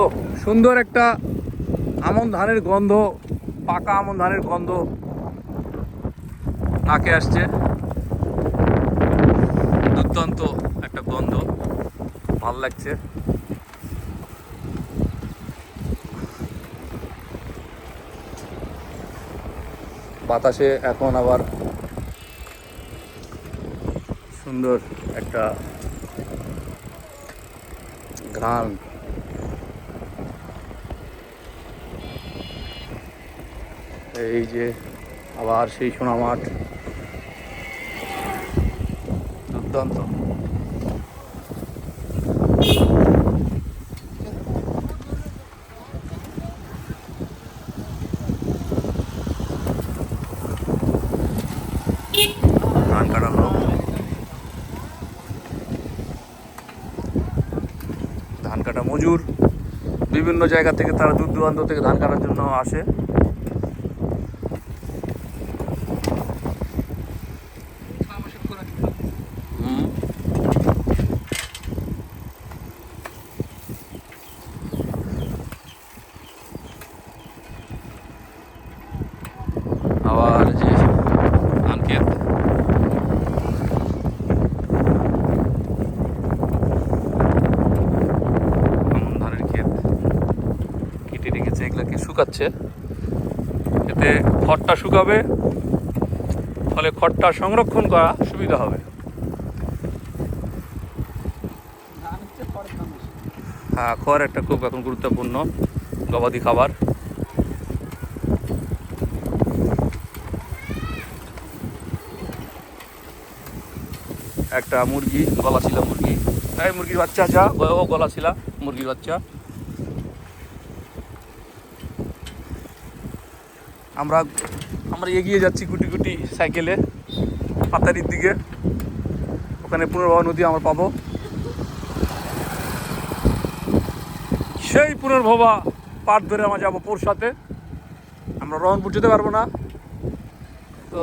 ও, সুন্দর একটা আমন ধানের গন্ধ, পাকা আমন ধানের গন্ধ নাকে আসছে। দুর্দান্ত একটা গন্ধ, ভালো লাগছে। বাতাসে এখন আবার সুন্দর একটা ঘ্রাণ। এই যে আবার সেই সোনা মাঠ দুর্দান্ত। ধান কাটার ধান কাটা মজুর। বিভিন্ন জায়গা থেকে তারা দূর দূরান্ত থেকে ধান কাটার জন্য আসে হুম। আবার যে ধান ক্ষেত আমন ধানের ক্ষেত কেটে রেখেছে এগুলোকে শুকাচ্ছে। এতে খড়টা শুকাবে, ফলে খড়টা সংরক্ষণ করা সুবিধা হবে। হ্যাঁ খড় একটা খুব এখন গুরুত্বপূর্ণ গবাদি খাবার। একটা মুরগি, গলা ছিল মুরগি। এই মুরগির বাচ্চা, যা ও গলা ছিল মুরগির বাচ্চা। আমরা আমরা এগিয়ে যাচ্ছি গুটি গুটি সাইকেলে পাতারির দিকে। ওখানে পুনর্ভবা নদী আমরা পাবো। সেই পুনর্ভবা পাট ধরে আমরা যাব পোর সাথে আমরা রহনপুর যেতে পারব না। তো